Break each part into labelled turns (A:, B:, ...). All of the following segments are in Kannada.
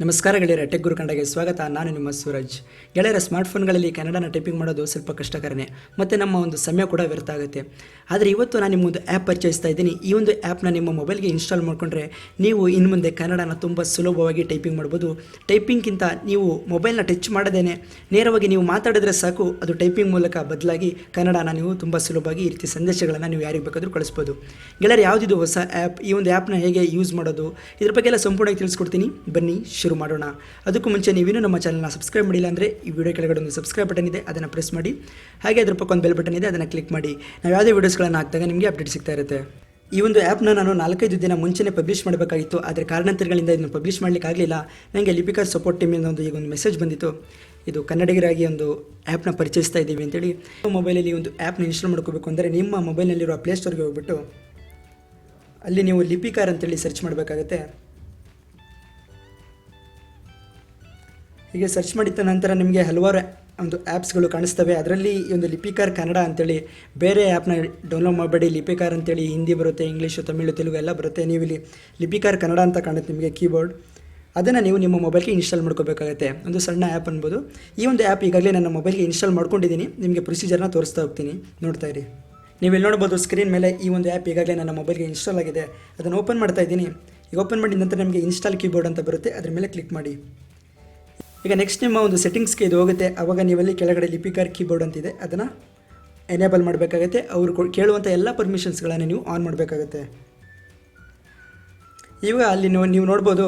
A: ನಮಸ್ಕಾರ ಗೆಳೆಯರ ಟೆಕ್ ಗುರು ಕಂಡಗೆ ಸ್ವಾಗತ. ನಾನು ನಿಮ್ಮ ಸೂರಜ್. ಗೆಳೆಯರ ಸ್ಮಾರ್ಟ್ಫೋನ್ಗಳಲ್ಲಿ ಕನ್ನಡನ ಟೈಪಿಂಗ್ ಮಾಡೋದು ಸ್ವಲ್ಪ ಕಷ್ಟಕರನೇ. ಮತ್ತು ನಮ್ಮ ಒಂದು ಸಮಯ ಕೂಡ ವ್ಯರ್ಥ ಆಗುತ್ತೆ. ಆದರೆ ಇವತ್ತು ನಾನು ನಿಮ್ಮೊಂದು ಆ್ಯಪ್ ಪರಿಚಯಿಸ್ತಾ ಇದ್ದೀನಿ. ಈ ಒಂದು ಆ್ಯಪ್ನ ನಿಮ್ಮ ಮೊಬೈಲ್ಗೆ ಇನ್ಸ್ಟಾಲ್ ಮಾಡಿಕೊಂಡ್ರೆ ನೀವು ಇನ್ನು ಮುಂದೆ ಕನ್ನಡನ ತುಂಬ ಸುಲಭವಾಗಿ ಟೈಪಿಂಗ್ ಮಾಡ್ಬೋದು. ಟೈಪಿಂಗ್ಗಿಂತ ನೀವು ಮೊಬೈಲ್ನ ಟಚ್ ಮಾಡದೇನೆ. ನೇರವಾಗಿ ನೀವು ಮಾತಾಡಿದ್ರೆ ಸಾಕು, ಅದು ಟೈಪಿಂಗ್ ಮೂಲಕ ಬದಲಾಗಿ ಕನ್ನಡನ ನೀವು ತುಂಬ ಸುಲಭವಾಗಿ ಈ ರೀತಿ ಸಂದೇಶಗಳನ್ನು ನೀವು ಯಾರಿಗೆ ಬೇಕಾದರೂ ಕಳಿಸ್ಬೋದು. ಗೆಳೆಯರು, ಯಾವುದಿದು ಹೊಸ ಆ್ಯಪ್ ಈ ಒಂದು ಆ್ಯಪ್ನ ಹೇಗೆ ಯೂಸ್ ಮಾಡೋದು, ಇದ್ರ ಬಗ್ಗೆ ಎಲ್ಲ ಸಂಪೂರ್ಣವಾಗಿ ತಿಳಿಸ್ಕೊಡ್ತೀನಿ. ಬನ್ನಿ ಶುರು ಮಾಡೋಣ. ಅದಕ್ಕೂ ಮುಂಚೆ ನೀವಿನ್ನೂ ನಮ್ಮ ಚಾನಲ್ನ ಸಬ್ಸ್ಕ್ರೈಬ್ ಮಾಡಿಲ್ಲ ಅಂದರೆ ಈ ವಿಡಿಯೋ ಕೆಳಗಡೆ ಒಂದು ಸಬ್ಸ್ಕ್ರೈಬ್ ಬಟನ್ ಇದೆ, ಅದನ್ನು ಪ್ರೆಸ್ ಮಾಡಿ. ಹಾಗೆ ಅದ್ರ ಪಕ್ಕ ಒಂದು ಬೆಲ್ ಬಟನ್ ಇದೆ, ಅದನ್ನು ಕ್ಲಿಕ್ ಮಾಡಿ. ನಾವು ಯಾವುದೇ ವೀಡಿಯೋಸ್ಗಳನ್ನು ಹಾಕಿದಾಗ ನಿಮಗೆ ಅಪ್ಡೇಟ್ ಸಿಗ್ತಾ ಇರುತ್ತೆ. ಈ ಒಂದು ಆ್ಯಪ್ನ ನಾನು ನಾಲ್ಕೈದು ದಿನ ಮುಂಚೆನೇ ಪಬ್ಲಿಷ್ ಮಾಡಬೇಕಾಗಿತ್ತು, ಆದರೆ ಕಾರಣಾಂತರಗಳಿಂದ ಇದನ್ನು ಪಬ್ಲಿಷ್ ಮಾಡಲಿಕ್ಕೆ ಆಗಲಿಲ್ಲ. ನನಗೆ ಲಿಪಿಕಾ ಸಪೋರ್ಟ್ ಟೀಮಿಂದ ಒಂದು ಈಗ ಒಂದು ಮೆಸೇಜ್ ಬಂದಿತ್ತು. ಇದು ಕನ್ನಡಿಗರಾಗಿ ಒಂದು ಆ್ಯಪ್ನ ಪರಿಚಯಿಸ್ತಾ ಇದ್ದೀವಿ ಅಂತೇಳಿ. ಮೊಬೈಲಲ್ಲಿ ಒಂದು ಆ್ಯಪ್ನ ಇನ್ಸ್ಟಾಲ್ ಮಾಡ್ಕೋಬೇಕು ಅಂದರೆ ನಿಮ್ಮ ಮೊಬೈಲ್ನಲ್ಲಿರುವ ಪ್ಲೇಸ್ಟೋರ್ಗೆ ಹೋಗ್ಬಿಟ್ಟು ಅಲ್ಲಿ ನೀವು ಲಿಪಿಕಾರ್ ಅಂತೇಳಿ ಸರ್ಚ್ ಮಾಡಬೇಕಾಗತ್ತೆ. ಹೀಗೆ ಸರ್ಚ್ ಮಾಡಿದ ನಂತರ ನಿಮಗೆ ಹಲವಾರು ಒಂದು ಆ್ಯಪ್ಸ್ಗಳು ಕಾಣಿಸ್ತವೆ. ಅದರಲ್ಲಿ ಈ ಒಂದು ಲಿಪಿಕಾರ್ ಕನ್ನಡ ಅಂತೇಳಿ ಬೇರೆ ಆ್ಯಪ್ನ ಡೌನ್ಲೋಡ್ ಮಾಡಬೇಡಿ. ಲಿಪಿಕಾರ್ ಅಂತೇಳಿ ಹಿಂದಿ ಬರುತ್ತೆ ಇಂಗ್ಲೀಷು ತಮಿಳು ತೆಲುಗು ಎಲ್ಲ ಬರುತ್ತೆ. ನೀವು ಇಲ್ಲಿ ಲಿಪಿಕಾರ್ ಕನ್ನಡ ಅಂತ ಕಾಣುತ್ತೆ ನಿಮಗೆ ಕೀಬೋರ್ಡ್ ಅದನ್ನು ನೀವು ನಿಮ್ಮ ಮೊಬೈಲ್ಗೆ ಇನ್ಸ್ಟಾಲ್ ಮಾಡ್ಕೋಬೇಕಾಗುತ್ತೆ. ಒಂದು ಸಣ್ಣ ಆ್ಯಪ್ ಅನ್ಬೋದು. ಈ ಒಂದು ಆ್ಯಪ್ ಈಗಾಗಲೇ ನನ್ನ ಮೊಬೈಲ್ಗೆ ಇನ್ಸ್ಟಾಲ್ ಮಾಡ್ಕೊಂಡಿದ್ದೀನಿ ನಿಮಗೆ ಪ್ರೊಸೀಜರ್ನ ತೋರಿಸ್ತಾ ಹೋಗ್ತೀನಿ. ನೋಡ್ತಾ ಇರಿ. ನೀವು ಇಲ್ಲಿ ನೋಡ್ಬೋದು ಸ್ಕ್ರೀನ್ ಮೇಲೆ ಈ ಒಂದು ಆ್ಯಪ್ ಈಗಾಗಲೇ ನನ್ನ ಮೊಬೈಲ್ಗೆ ಇನ್ಸ್ಟಾಲ್ ಆಗಿದೆ. ಅದನ್ನು ಓಪನ್ ಮಾಡ್ತಾ ಇದ್ದೀನಿ. ಈಗ ಓಪನ್ ಮಾಡಿದ ನಂತರ ನಿಮಗೆ ಇನ್ಸ್ಟಾಲ್ ಕೀಬೋರ್ಡ್ ಅಂತ ಬರುತ್ತೆ. ಅದ್ರ ಮೇಲೆ ಕ್ಲಿಕ್ ಮಾಡಿ. ಈಗ ನೆಕ್ಸ್ಟ್ ನಿಮ್ಮ ಒಂದು ಸೆಟ್ಟಿಂಗ್ಸ್ಗೆ ಇದು ಹೋಗುತ್ತೆ. ಆವಾಗ ನೀವಲ್ಲಿ ಕೆಳಗಡೆ ಲಿಪಿಕಾರ್ ಕೀಬೋರ್ಡ್ ಅಂತಿದೆ, ಅದನ್ನು ಎನೇಬಲ್ ಮಾಡಬೇಕಾಗತ್ತೆ. ಅವರು ಕೇಳುವಂಥ ಎಲ್ಲ ಪರ್ಮಿಷನ್ಸ್ಗಳನ್ನು ನೀವು ಆನ್ ಮಾಡಬೇಕಾಗತ್ತೆ. ಇವಾಗ ಅಲ್ಲಿ ನೀವು ನೋಡ್ಬೋದು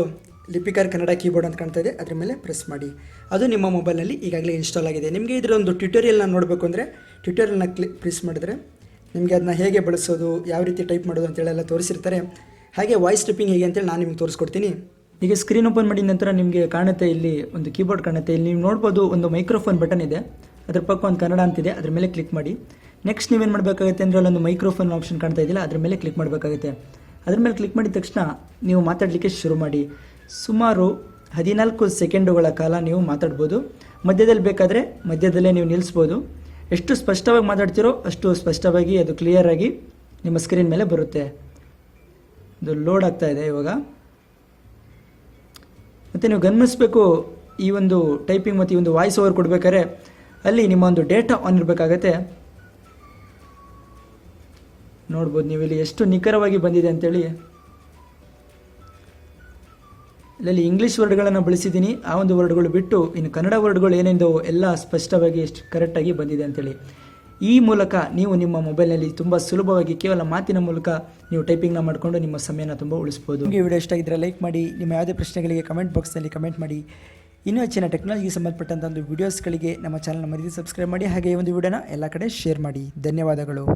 A: ಲಿಪಿಕಾರ್ ಕನ್ನಡ ಕೀಬೋರ್ಡ್ ಅಂತ ಕಾಣ್ತಾ ಇದೆ. ಅದರ ಮೇಲೆ ಪ್ರೆಸ್ ಮಾಡಿ. ಅದು ನಿಮ್ಮ ಮೊಬೈಲ್ನಲ್ಲಿ ಈಗಾಗಲೇ ಇನ್ಸ್ಟಾಲ್ ಆಗಿದೆ. ನಿಮಗೆ ಇದರ ಒಂದು ಟ್ಯುಟೋರಿಯಲ್ನ ನೋಡಬೇಕು ಅಂದರೆ ಟ್ಯುಟೋರಿಯಲ್ನ ಕ್ಲಿಕ್ ಪ್ರೆಸ್ ಮಾಡಿದ್ರೆ ನಿಮಗೆ ಅದನ್ನ ಹೇಗೆ ಬಳಸೋದು, ಯಾವ ರೀತಿ ಟೈಪ್ ಮಾಡೋದು ಅಂತೇಳೆಲ್ಲ ತೋರಿಸಿರ್ತಾರೆ. ಹಾಗೆ ವಾಯ್ಸ್ ಟೈಪಿಂಗ್ ಹೇಗೆ ಅಂತೇಳಿ ನಾನು ನಿಮ್ಗೆ ತೋರಿಸ್ಕೊಡ್ತೀನಿ. ಈಗ ಸ್ಕ್ರೀನ್ ಓಪನ್ ಮಾಡಿದ ನಂತರ ನಿಮಗೆ ಕಾಣುತ್ತೆ ಇಲ್ಲಿ ಒಂದು ಕೀಬೋರ್ಡ್ ಕಾಣುತ್ತೆ. ಇಲ್ಲಿ ನೀವು ನೋಡ್ಬೋದು ಒಂದು ಮೈಕ್ರೋಫೋನ್ ಬಟನ್ ಇದೆ. ಅದ್ರ ಪಕ್ಕ ಒಂದು ಕನ್ನಡ ಅಂತಿದೆ ಅದ್ರ ಮೇಲೆ ಕ್ಲಿಕ್ ಮಾಡಿ. ನೆಕ್ಸ್ಟ್ ನೀವೇನು ಮಾಡಬೇಕಾಗುತ್ತೆ ಅಂದರೆ ಅಲ್ಲೊಂದು ಮೈಕ್ರೋಫೋನ್ ಆಪ್ಷನ್ ಕಾಣ್ತಾ ಇದೆಯಲ್ಲ, ಅದ್ರ ಮೇಲೆ ಕ್ಲಿಕ್ ಮಾಡಬೇಕಾಗುತ್ತೆ. ಅದ್ರ ಮೇಲೆ ಕ್ಲಿಕ್ ಮಾಡಿದ ತಕ್ಷಣ ನೀವು ಮಾತಾಡಲಿಕ್ಕೆ ಶುರು ಮಾಡಿ. ಸುಮಾರು ಹದಿನಾಲ್ಕು ಸೆಕೆಂಡುಗಳ ಕಾಲ ನೀವು ಮಾತಾಡ್ಬೋದು. ಮಧ್ಯದಲ್ಲಿ ಬೇಕಾದರೆ ಮಧ್ಯದಲ್ಲೇ ನೀವು ನಿಲ್ಲಿಸ್ಬೋದು ಎಷ್ಟು ಸ್ಪಷ್ಟವಾಗಿ ಮಾತಾಡ್ತೀರೋ ಅಷ್ಟು ಸ್ಪಷ್ಟವಾಗಿ ಅದು ಕ್ಲಿಯರಾಗಿ ನಿಮ್ಮ ಸ್ಕ್ರೀನ್ ಮೇಲೆ ಬರುತ್ತೆ. ಇದು ಲೋಡ್ ಆಗ್ತಾ ಇದೆ ಇವಾಗ. ಮತ್ತು ನೀವು ಗಮನಿಸಬೇಕು, ಈ ಒಂದು ಟೈಪಿಂಗ್ ಮತ್ತು ಈ ಒಂದು ವಾಯ್ಸ್ ಓವರ್ ಕೊಡಬೇಕಾದ್ರೆ ಅಲ್ಲಿ ನಿಮ್ಮ ಒಂದು ಡೇಟಾ ಆನ್ ಇರಬೇಕಾಗತ್ತೆ. ನೋಡ್ಬೋದು ನೀವು ಇಲ್ಲಿ ಎಷ್ಟು ನಿಖರವಾಗಿ ಬಂದಿದೆ ಅಂತೇಳಿ. ಇಲ್ಲಿ ಇಂಗ್ಲೀಷ್ ವರ್ಡ್ಗಳನ್ನು ಬಳಸಿದ್ದೀನಿ. ಆ ಒಂದು ವರ್ಡ್ಗಳು ಬಿಟ್ಟು ಇನ್ನು ಕನ್ನಡ ವರ್ಡ್ಗಳು ಏನೆಂದು ಎಲ್ಲ ಸ್ಪಷ್ಟವಾಗಿ ಎಷ್ಟು ಕರೆಕ್ಟಾಗಿ ಬಂದಿದೆ ಅಂತೇಳಿ. ಈ ಮೂಲಕ ನೀವು ನಿಮ್ಮ ಮೊಬೈಲ್ನಲ್ಲಿ ತುಂಬ ಸುಲಭವಾಗಿ ಕೇವಲ ಮಾತಿನ ಮೂಲಕ ನೀವು ಟೈಪಿಂಗ್ನ ಮಾಡಿಕೊಂಡು ನಿಮ್ಮ ಸಮಯನ ತುಂಬ ಉಳಿಸ್ಬೋದು. ನಿಮಗೆ ವಿಡಿಯೋ ಇಷ್ಟ ಆಗಿದ್ರೆ ಲೈಕ್ ಮಾಡಿ, ನಿಮ್ಮ ಯಾವುದೇ ಪ್ರಶ್ನೆಗಳಿಗೆ ಕಮೆಂಟ್ ಬಾಕ್ಸ್ನಲ್ಲಿ ಕಮೆಂಟ್ ಮಾಡಿ. ಇನ್ನೂ ಹೆಚ್ಚಿನ ಟೆಕ್ನಾಲಜಿಗೆ ಸಂಬಂಧಪಟ್ಟಂಥ ಒಂದು ವೀಡಿಯೋಸ್ಗಳಿಗೆ ನಮ್ಮ ಚಾನಲ್ನ ಮರೀದಿ ಸಬ್ಸ್ಕ್ರೈಬ್ ಮಾಡಿ ಹಾಗೆ ಈ ಒಂದು ವಿಡಿಯೋನ ಎಲ್ಲ ಕಡೆ ಶೇರ್ ಮಾಡಿ. ಧನ್ಯವಾದಗಳು.